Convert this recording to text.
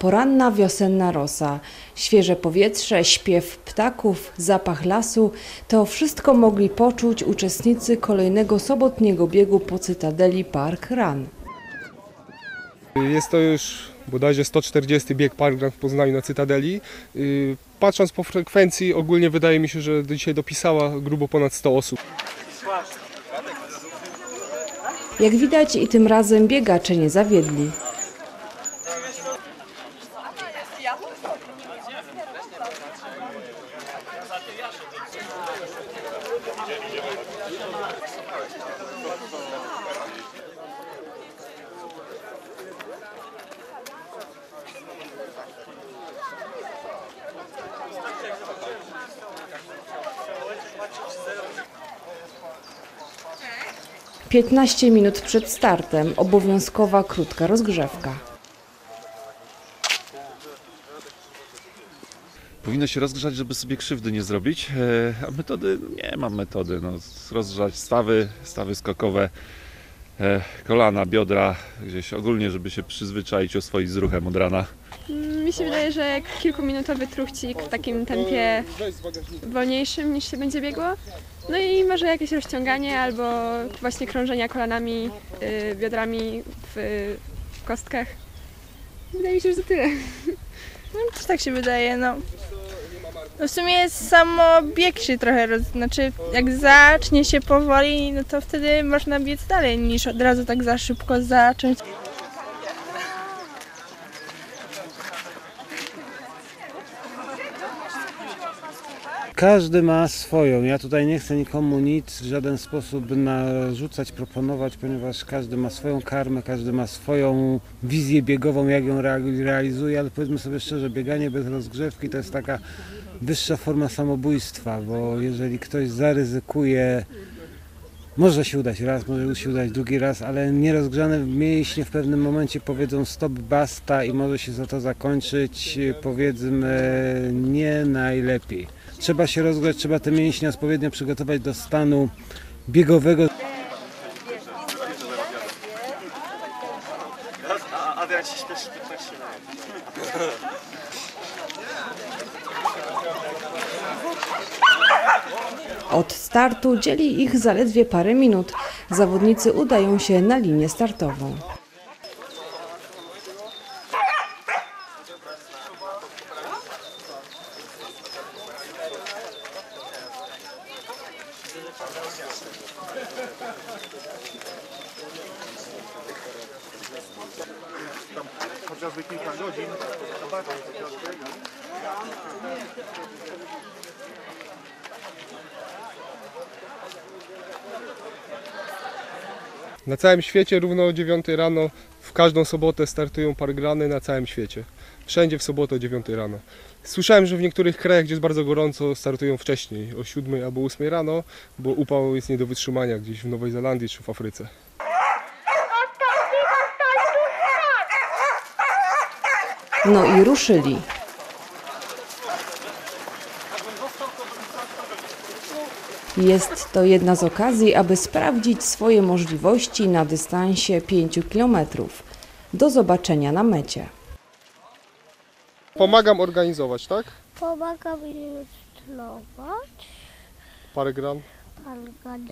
Poranna wiosenna rosa, świeże powietrze, śpiew ptaków, zapach lasu to wszystko mogli poczuć uczestnicy kolejnego sobotniego biegu po Cytadeli Park Run. Jest to już bodajże 140 bieg parkrun w Poznaniu na Cytadeli. Yy, Patrząc po frekwencji, ogólnie wydaje mi się, że dzisiaj dopisała grubo ponad 100 osób. Jak widać i tym razem biegacze nie zawiedli. Piętnaście minut przed startem obowiązkowa krótka rozgrzewka. Powinno się rozgrzać, żeby sobie krzywdy nie zrobić, e, a metody, nie mam metody. No, rozgrzać stawy, stawy skokowe, e, kolana, biodra, gdzieś ogólnie, żeby się przyzwyczaić, oswoić z ruchem od rana. Mi się wydaje, że jak kilkuminutowy truchcik w takim tempie wolniejszym niż się będzie biegło. No i może jakieś rozciąganie albo właśnie krążenia kolanami, y, biodrami w, kostkach. Wydaje mi się, że to tyle. Też tak się wydaje, no. no w sumie samo bieg się trochę roz... Znaczy, jak zacznie się powoli, no to wtedy można biec dalej, niż od razu tak za szybko zacząć. Każdy ma swoją. Ja tutaj nie chcę nikomu nic w żaden sposób narzucać, proponować, ponieważ każdy ma swoją karmę, każdy ma swoją wizję biegową, jak ją rea- realizuje, ale powiedzmy sobie szczerze, bieganie bez rozgrzewki to jest taka wyższa forma samobójstwa, bo jeżeli ktoś zaryzykuje, może się udać raz, może się udać drugi raz, ale nierozgrzane mięśnie w pewnym momencie powiedzą stop, basta i może się za to zakończyć, powiedzmy, nie najlepiej. Trzeba się rozgrzać, trzeba te mięśnie odpowiednio przygotować do stanu biegowego. Od startu dzieli ich zaledwie parę minut. Zawodnicy udają się na linię startową. Na całym świecie równo o 9 rano w każdą sobotę startują parkrany na całym świecie. Wszędzie w sobotę o 9 rano. Słyszałem, że w niektórych krajach, gdzie jest bardzo gorąco, startują wcześniej, o 7 albo 8 rano, bo upał jest nie do wytrzymania gdzieś w Nowej Zelandii czy w Afryce. No i ruszyli. Jest to jedna z okazji, aby sprawdzić swoje możliwości na dystansie 5 km. Do zobaczenia na mecie. Pomagam organizować, tak? Pomagam ilustrować Parkrun. pargan.